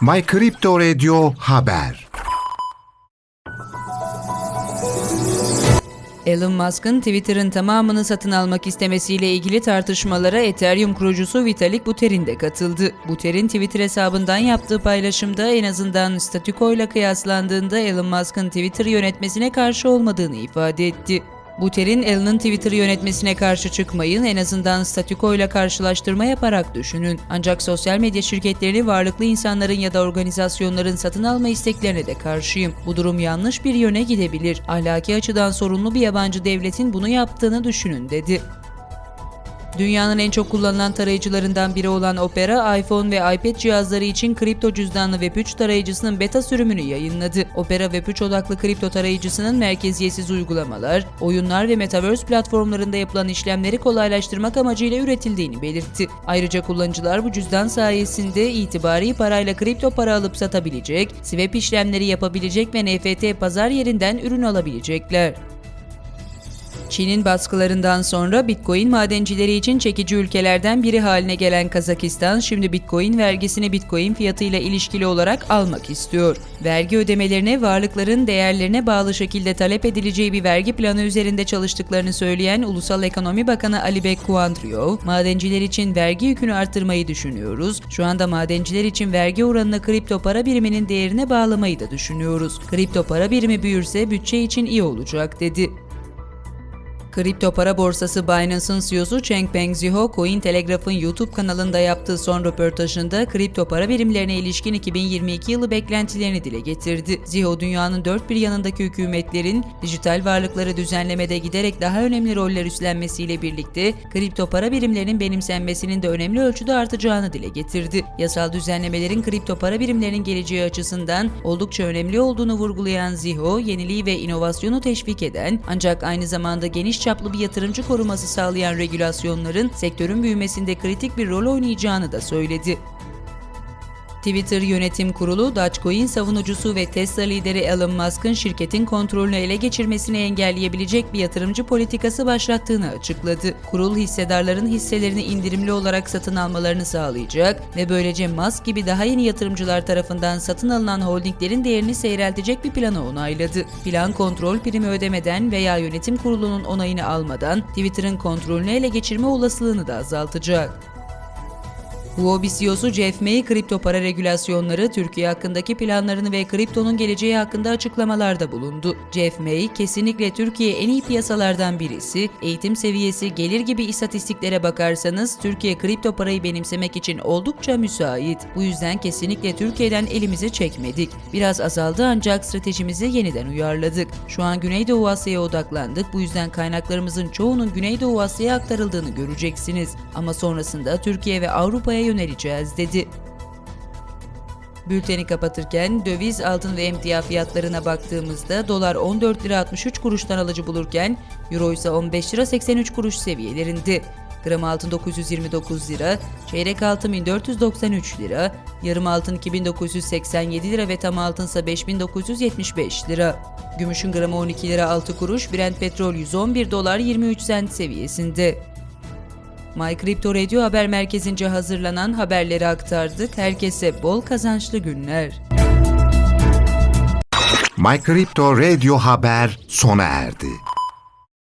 My Crypto Radio Haber Elon Musk'ın Twitter'ın tamamını satın almak istemesiyle ilgili tartışmalara Ethereum kurucusu Vitalik Buterin de katıldı. Buterin Twitter hesabından yaptığı paylaşımda en azından statüko ile kıyaslandığında Elon Musk'ın Twitter yönetmesine karşı olmadığını ifade etti. Buterin Elon'un Twitter yönetmesine karşı çıkmayın, en azından statüko ile karşılaştırma yaparak düşünün. Ancak sosyal medya şirketlerini varlıklı insanların ya da organizasyonların satın alma isteklerine de karşıyım. Bu durum yanlış bir yöne gidebilir. Ahlaki açıdan sorunlu bir yabancı devletin bunu yaptığını düşünün dedi. Dünyanın en çok kullanılan tarayıcılarından biri olan Opera, iPhone ve iPad cihazları için kripto cüzdanlı Web3 tarayıcısının beta sürümünü yayınladı. Opera Web3 odaklı kripto tarayıcısının merkeziyetsiz uygulamalar, oyunlar ve metaverse platformlarında yapılan işlemleri kolaylaştırmak amacıyla üretildiğini belirtti. Ayrıca kullanıcılar bu cüzdan sayesinde itibari parayla kripto para alıp satabilecek, swap işlemleri yapabilecek ve NFT pazar yerinden ürün alabilecekler. Çin'in baskılarından sonra Bitcoin madencileri için çekici ülkelerden biri haline gelen Kazakistan şimdi Bitcoin vergisini Bitcoin fiyatıyla ilişkili olarak almak istiyor. Vergi ödemelerine varlıkların değerlerine bağlı şekilde talep edileceği bir vergi planı üzerinde çalıştıklarını söyleyen Ulusal Ekonomi Bakanı Alibek Kuandriyo, madenciler için vergi yükünü arttırmayı düşünüyoruz. Şu anda madenciler için vergi oranını kripto para biriminin değerine bağlamayı da düşünüyoruz. Kripto para birimi büyürse bütçe için iyi olacak dedi. Kripto para borsası Binance'ın CEO'su Changpeng Zhou, Cointelegraph'ın YouTube kanalında yaptığı son röportajında kripto para birimlerine ilişkin 2022 yılı beklentilerini dile getirdi. Zhou, dünyanın dört bir yanındaki hükümetlerin dijital varlıkları düzenlemede giderek daha önemli roller üstlenmesiyle birlikte kripto para birimlerinin benimsenmesinin de önemli ölçüde artacağını dile getirdi. Yasal düzenlemelerin kripto para birimlerinin geleceği açısından oldukça önemli olduğunu vurgulayan Zhou, yeniliği ve inovasyonu teşvik eden ancak aynı zamanda geniş çaplı bir yatırımcı koruması sağlayan regülasyonların sektörün büyümesinde kritik bir rol oynayacağını da söyledi. Twitter Yönetim Kurulu, Dogecoin savunucusu ve Tesla lideri Elon Musk'ın şirketin kontrolünü ele geçirmesini engelleyebilecek bir yatırımcı politikası başlattığını açıkladı. Kurul hissedarların hisselerini indirimli olarak satın almalarını sağlayacak ve böylece Musk gibi daha yeni yatırımcılar tarafından satın alınan holdinglerin değerini seyreltecek bir planı onayladı. Plan kontrol primi ödemeden veya yönetim kurulunun onayını almadan Twitter'ın kontrolünü ele geçirme olasılığını da azaltacak. Huobi CEO'su Jeff May, kripto para regülasyonları, Türkiye hakkındaki planlarını ve kriptonun geleceği hakkında açıklamalarda bulundu. Jeff May, kesinlikle Türkiye en iyi piyasalardan birisi, eğitim seviyesi, gelir gibi istatistiklere bakarsanız Türkiye kripto parayı benimsemek için oldukça müsait. Bu yüzden kesinlikle Türkiye'den elimizi çekmedik. Biraz azaldı ancak stratejimizi yeniden uyarladık. Şu an Güneydoğu Asya'ya odaklandık. Bu yüzden kaynaklarımızın çoğunun Güneydoğu Asya'ya aktarıldığını göreceksiniz. Ama sonrasında Türkiye ve Avrupa'ya yöneleceğiz dedi. Bülteni kapatırken döviz, altın ve emtia fiyatlarına baktığımızda dolar 14 lira 63 kuruştan alıcı bulurken euro ise 15 lira 83 kuruş seviyelerinde. Gram altın 929 lira, çeyrek altın 1493 lira, yarım altın 2987 lira ve tam altınsa 5975 lira. Gümüşün gramı 12 lira 6 kuruş, Brent petrol 111 dolar 23 sent seviyesinde. My Crypto Radio Haber Merkezi'nce hazırlanan haberleri aktardık. Herkese bol kazançlı günler. My Crypto Radio Haber sona erdi.